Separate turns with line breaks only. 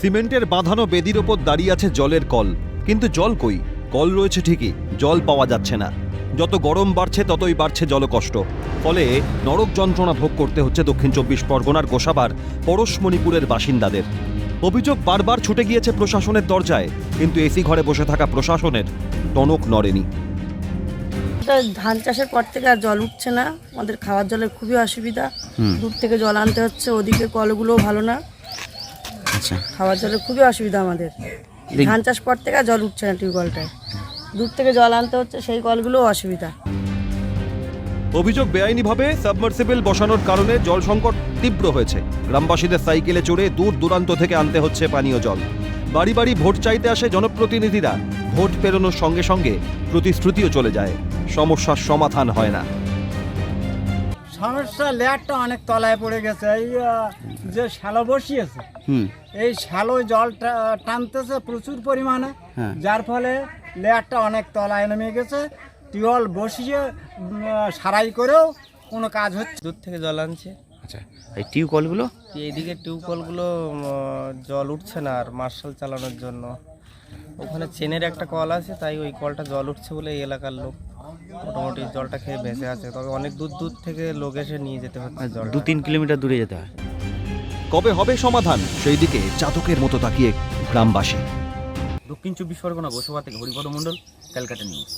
সিমেন্টের বাঁধানো বেদির ওপর দাঁড়িয়ে আছে জলের কল। কিন্তু জল কই? কল রয়েছে ঠিকই জল পাওয়া যাচ্ছে না। যত গরম বাড়ছে ততই বাড়ছে জলকষ্ট। ফলে নরক যন্ত্রণা ভোগ করতে হচ্ছে দক্ষিণ চব্বিশ পরগনার গোসাবার পরশমণিপুরের বাসিন্দাদের। অভিযোগ বারবার ছুটে গিয়েছে প্রশাসনের দরজায় কিন্তু এসি ঘরে বসে থাকা প্রশাসনের টনক নড়েনি।
ধান চাষের পর থেকে আর জল উঠছে না। আমাদের খাওয়ার জলের খুবই অসুবিধা। দূর থেকে জল আনতে হচ্ছে ওদিকে কলগুলোও ভালো না।
আচ্ছা।
খাওয়ার জলের খুবই অসুবিধা আমাদের। ধান চাষ পর থেকে জল উঠছে না টিউবওয়েলটায় দূর থেকে জল আনতে হচ্ছে সেই কলগুলোও অসুবিধা।
অভিযোগ বেআইনিভাবে সাবমার্সিবল বসানোর কারণে জল সংকট তীব্র হয়েছে। গ্রামবাসীদের সাইকেলে চড়ে দূর দূরান্ত থেকে আনতে হচ্ছে পানীয় জল। বাড়ি বাড়ি ভোট চাইতে আসে জনপ্রতিনিধিরা। ভোট পেরোনোর সঙ্গে সঙ্গে প্রতিশ্রুতিও চলে যায়। সমস্যার সমাধান হয় না।
সমস্যা লেয়ারটা অনেক তলায় পড়ে গেছে। এই যে শ্যালো বসিয়েছে এই শ্যালো জল টা- টানতেছে প্রচুর পরিমাণে
হ্যাঁ।
যার ফলে লেয়ারটা অনেক তলায় নেমে গেছে। টিউবওয়েল বসিয়ে সারাই করেও কোনো কাজ হচ্ছে
দূর থেকে জল আনছে।
আচ্ছা এই টিউবকলগুলো
এইদিকে টিউবকলগুলো জল উঠছে না আর মার্শাল চালানোর জন্য। ওখানে চেনের একটা কল আছে তাই ওই কলটা জল উঠছে বলে এই এলাকার লোক। মোটামুটি জলটা খেয়ে বেঁচে আছে তবে অনেক দূর দূর থেকে লোক এসে নিয়ে যেতে হচ্ছে জল
দু তিন কিলোমিটার দূরে যেতে হয়।
কবে হবে সমাধান? সেই দিকে চাতকের মতো তাকিয়ে গ্রামবাসী।
দক্ষিণ চব্বিশ পরগনা বসবা থেকে হরিপদ মণ্ডল ক্যালকাটা নিউজ।